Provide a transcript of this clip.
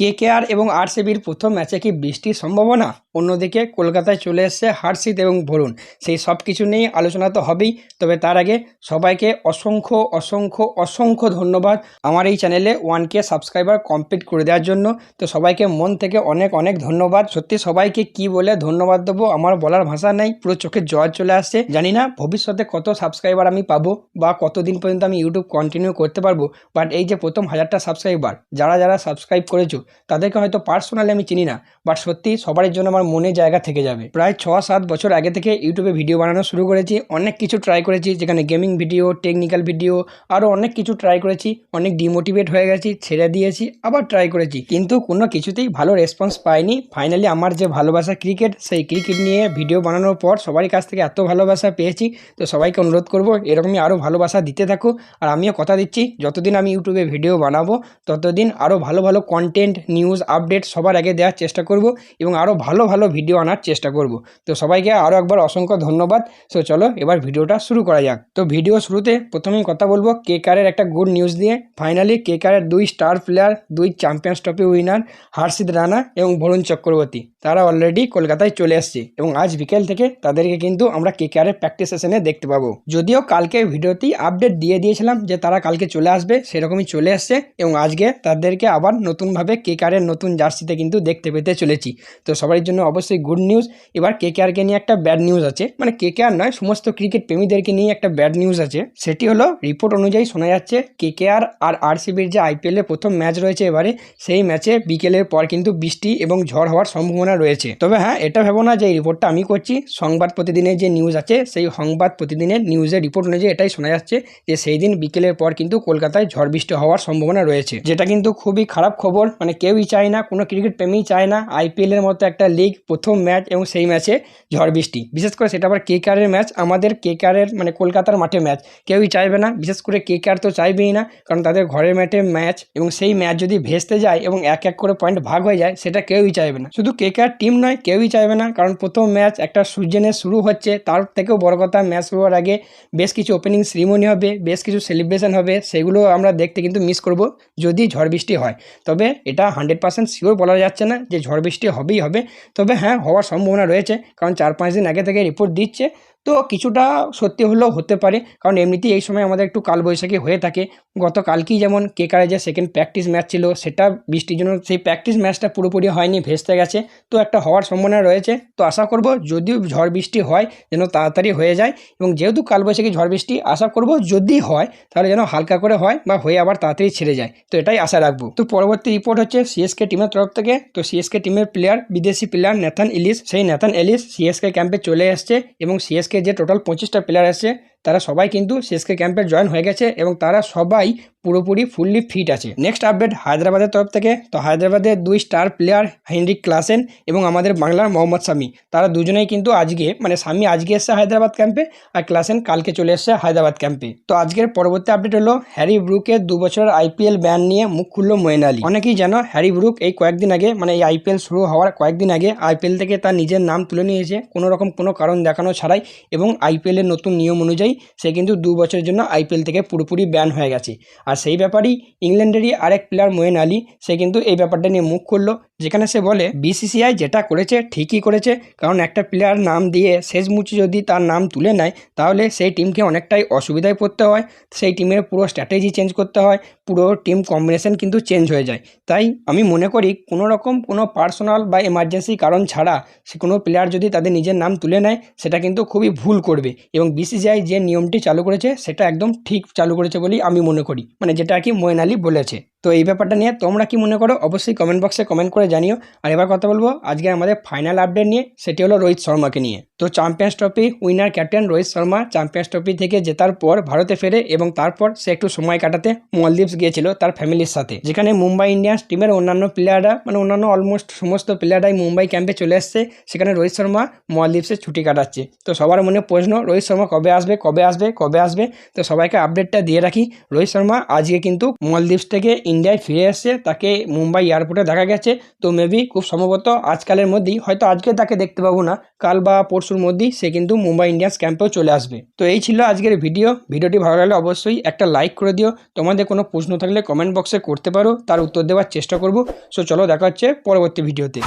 KKR এবং আরসিবির প্রথম ম্যাচে কি বৃষ্টির সম্ভাবনা? অন্যদিকে কলকাতায় চলে এসছে হার্ষিত এবং ভরুণ সেই সব কিছু নিয়ে আলোচনা তো হবেই, তবে তার আগে সবাইকে অসংখ্য অসংখ্য অসংখ্য ধন্যবাদ আমার এই চ্যানেলে ওয়ান কে সাবস্ক্রাইবার কমপ্লিট করে দেওয়ার জন্য। তো সবাইকে মন থেকে অনেক অনেক ধন্যবাদ। সত্যি সবাইকে কি বলে ধন্যবাদ দেবো আমার বলার ভাষা নাই, পুরো চোখে জল চলে আসছে। জানি না ভবিষ্যতে কত সাবস্ক্রাইবার আমি পাবো বা কতদিন পর্যন্ত আমি ইউটিউব কন্টিনিউ করতে পারব বাট এই যে প্রথম হাজারটা সাবস্ক্রাইবার যারা যারা সাবস্ক্রাইব করেছ, তাদেরকে হয়তো পার্সোনালি আমি চিনি না বাট সত্যি সবার জন্য আমার মনে জায়গা থেকে যাবে। প্রায় ছ সাত বছর আগে থেকে ইউটিউবে ভিডিও বানানো শুরু করেছি, অনেক কিছু ট্রাই করেছি, যেখানে গেমিং ভিডিও টেকনিক্যাল ভিডিও আরও অনেক কিছু ট্রাই করেছি, অনেক ডিমোটিভেট হয়ে গেছি, ছেড়ে দিয়েছি, আবার ট্রাই করেছি। কিন্তু কোনো কিছুতেই ভালো রেসপন্স পাইনি। ফাইনালি আমার যে ভালোবাসা ক্রিকেট সেই ক্রিকেট নিয়ে ভিডিও বানানোর পর সবারই কাছ থেকে এত ভালোবাসা পেয়েছি, তো সবাইকে অনুরোধ করব, এরকমই আরও ভালোবাসা দিতে থাকো। আর আমিও কথা দিচ্ছি, যতদিন আমি ইউটিউবে ভিডিও বানাবো, ততদিন আরও ভালো ভালো কন্টেন্ট নিউজ আপডেট সবার আগে দেওয়ার চেষ্টা করব, এবং আরও ভালো ভালো ভিডিও আনার চেষ্টা করব। তো সবাইকে আরও একবার অসংখ্য ধন্যবাদ। সো চলো এবার ভিডিওটা শুরু করা যাক। তো ভিডিও শুরুতে প্রথমেই কথা বলব কেকারের একটা গুড নিউজ দিয়ে। ফাইনালি কেকারের দুই স্টার প্লেয়ার দুই Champions Trophy winner Harshit Rana এবং বরুণ চক্রবর্তী তারা অলরেডি কলকাতায় চলে আসছে এবং আজ বিকেল থেকে তাদেরকে কিন্তু আমরা কেকারের প্র্যাকটিস সেশনে দেখতে পাবো। যদিও কালকে ভিডিওতেই আপডেট দিয়ে দিয়েছিলাম যে তারা কালকে চলে আসবে, সেরকমই চলে আসছে এবং আজকে তাদেরকে আবার নতুনভাবে কেকারের নতুন জার্সিতে কিন্তু দেখতে পেতে চলেছি। তো সবার জন্য অবশ্যই গুড নিউজ এবার কেকেআরকে নিয়ে একটা ব্যাড নিউজ আছে। মানে কেকেআর নয়, সমস্ত ক্রিকেট প্রেমীদেরকে নিয়ে একটা ব্যাড নিউজ আছে। সেটি হলো রিপোর্ট অনুযায়ী শোনা যাচ্ছে কেকেআর আর আরসিবির যে আইপিএলের প্রথম ম্যাচ রয়েছে এবারে, সেই ম্যাচে বিকেলের পর কিন্তু বৃষ্টি এবং ঝড় হওয়ার সম্ভাবনা রয়েছে। তবে হ্যাঁ এটা ভেবো না যে এই রিপোর্টটা আমি করছি। সংবাদ প্রতিদিনের যে নিউজ আছে, সেই সংবাদ প্রতিদিনের নিউজের রিপোর্ট অনুযায়ী এটাই শোনা যাচ্ছে যে সেই দিন বিকেলের পর কিন্তু কলকাতায় ঝড় বৃষ্টি হওয়ার সম্ভাবনা রয়েছে। যেটা কিন্তু খুবই খারাপ খবর। মানে কেউই চায় না, কোনো ক্রিকেট প্রেমী চায় না। আইপিএলের মতো একটা লিগ প্রথম ম্যাচ এবং সেই ম্যাচে ঝড় বৃষ্টি। বিশেষ করে সেটা আবার কেকারের ম্যাচ, আমাদের কেকারের মানে কলকাতার মাঠে ম্যাচ। কেউই চাইবে না, বিশেষ করে কেকার তো চাইবেই না, কারণ তাদের ঘরের মাঠে ম্যাচ এবং সেই ম্যাচ যদি ভেস্তে যায় এবং এক এক করে পয়েন্ট ভাগ হয়ে যায়, সেটা কেউই চাইবে না। শুধু কেকার টিম নয়, কেউই চাইবে না, কারণ প্রথম ম্যাচ একটা সূর্যেনের শুরু হচ্ছে, তার থেকেও বড় কথা ম্যাচ শুরু হওয়ার আগে বেশ কিছু ওপেনিং সেরিমনি হবে, বেশ কিছু সেলিব্রেশন হবে, সেগুলো আমরা দেখতে কিন্তু মিস করব যদি ঝড় বৃষ্টি হয়। তবে এটা হান্ড্রেড পার্সেন্ট শিওর বলা যাচ্ছে না যে ঝড় বৃষ্টি হবেই হবে। তবে হ্যাঁ হওয়ার সম্ভাবনা রয়েছে। কারণ চার পাঁচ দিন আগে থেকে রিপোর্ট দিচ্ছে। তো কিছুটা সত্যি হলেও হতে পারে। কারণ এমনিতেই এই সময় আমাদের একটু কালবৈশাখী হয়ে থাকে। গতকালকেই যেমন কেকারে যে সেকেন্ড প্র্যাকটিস ম্যাচ ছিল, সেটা বৃষ্টির জন্য সেই প্র্যাকটিস ম্যাচটা পুরোপুরি হয়নি, ভেস্তে গেছে। তো একটা হওয়ার সম্ভাবনা রয়েছে। তো আশা করব যদিও ঝড় বৃষ্টি হয়, যেন তাড়াতাড়ি হয়ে যায় এবং যেহেতু কালবৈশাখী ঝড় বৃষ্টি, আশা করব যদি হয়, তাহলে যেন হালকা করে হয় বা হয়ে আবার তাড়াতাড়ি ছেড়ে যায়। তো এটাই আশা রাখব। তো পরবর্তী রিপোর্ট হচ্ছে সিএসকে টিমের তরফ থেকে। তো সিএসকে টিমের প্লেয়ার বিদেশি প্লেয়ার নেথান ইলিশ সেই নেথান এলিস সিএসকে ক্যাম্পে চলে এসছে এবং সিএসকে যে টোটাল পঁচিশটা প্লেয়ার আছে তারা সবাই কিন্তু সিএসকে ক্যাম্পে জয়েন হয়ে গেছে এবং তারা সবাই পুরোপুরি ফুললি ফিট আছে। নেক্সট আপডেট হায়দ্রাবাদের তরফ থেকে। তো হায়দ্রাবাদের দুই স্টার প্লেয়ার হেনরিক ক্লাসেন এবং আমাদের বাংলার মোহাম্মদ শামি তারা দুজনেই কিন্তু আজকে মানে শামি আজকে এসছে হায়দ্রাবাদ ক্যাম্পে আর ক্লাসেন কালকে চলে এসছে হায়দ্রাবাদ ক্যাম্পে। তো আজকের পরবর্তী আপডেট হলো হ্যারি ব্রুকের দু বছরের আইপিএল ব্যান নিয়ে মুখ খুলল মোয়েন আলী। অনেকেই জানো হ্যারি ব্রুক এই কয়েকদিন আগে মানে এই আইপিএল শুরু হওয়ার কয়েকদিন আগে আইপিএল থেকে তার নিজের নাম তুলে নিয়েছে। কোনো রকম কোনো কারণ দেখানো ছাড়াই এবং আইপিএলের নতুন নিয়ম অনুযায়ী সে কিন্তু দু বছরের জন্য আইপিএল থেকে পুরোপুরি ব্যান হয়ে গেছে। আর সেই ব্যাপারেই ইংল্যান্ডেরই আরেক প্লেয়ার মোয়েন আলী, সে কিন্তু এই ব্যাপারটা নিয়ে মুখ খুললো, যেখানে সে বলে, বিসিসিআই যেটা করেছে, ঠিকই করেছে, কারণ একটা প্লেয়ার নাম দিয়ে শেষ মুচি যদি তার নাম তুলে নেয়, তাহলে সেই টিমকে অনেকটাই অসুবিধায় পড়তে হয়, সেই টিমের পুরো স্ট্র্যাটেজি চেঞ্জ করতে হয়, পুরো টিম কম্বিনেশন কিন্তু চেঞ্জ হয়ে যায়। তাই আমি মনে করি, কোনো রকম কোনো পার্সোনাল বা এমার্জেন্সি কারণ ছাড়া, সে কোনো প্লেয়ার যদি তাদের নিজের নাম তুলে নেয়, সেটা কিন্তু খুবই ভুল করবে। এবং বিসিসিআই যে নিয়মটি চালু করেছে, সেটা একদম ঠিক চালু করেছে বলেই আমি মনে করি। মানে যেটা আর কি মোয়েন আলী বলেছে। তো এই ব্যাপারটা নিয়ে তোমরা কি মনে করো? অবশ্যই কমেন্ট বক্সে কমেন্ট করে জানিও। আর এবার কথা বলব, আজকে আমাদের ফাইনাল আপডেট নিয়ে, সেটি হলো রোহিত শর্মাকে নিয়ে। তো Champions Trophy winner captain Rohit Sharma Champions Trophy থেকে জেতার পর ভারতে ফেরে এবং তারপর সে একটু সময় কাটাতে মলদ্বীপস গিয়েছিল তার ফ্যামিলির সাথে। যেখানে মুম্বাই ইন্ডিয়ান্স টিমের অন্যান্য প্লেয়াররা মানে অন্যান্য অলমোস্ট সমস্ত প্লেয়াররাই মুম্বাই ক্যাম্পে চলে এসছে। সেখানে রোহিত শর্মা মলদ্বীপসে ছুটি কাটাচ্ছে। তো সবার মনে প্রশ্ন, রোহিত শর্মা কবে আসবে কবে আসবে কবে আসবে? তো সবাইকে আপডেটটা দিয়ে রাখি। রোহিত শর্মা আজকে কিন্তু মলদ্বীপস থেকে ইন্ডিয়ায় ফিরে এসছে, তাকে মুম্বাই এয়ারপোর্টে দেখা গেছে। তো মেবি খুব সম্ভবত আজকালের মধ্যেই, হয়তো আজকে তাকে দেখতে পাবো না, কাল বা পরশুর মধ্যেই সে কিন্তু মুম্বাই ইন্ডিয়ান্স ক্যাম্পেও চলে আসবে। তো এই ছিল আজকের ভিডিও ভিডিওটি ভালো লাগলে অবশ্যই একটা লাইক করে দিও। তোমাদের কোনো প্রশ্ন থাকলে কমেন্ট বক্সে করতে পারো, তার উত্তর দেওয়ার চেষ্টা করব। সো চলো দেখা হচ্ছে পরবর্তী ভিডিওতে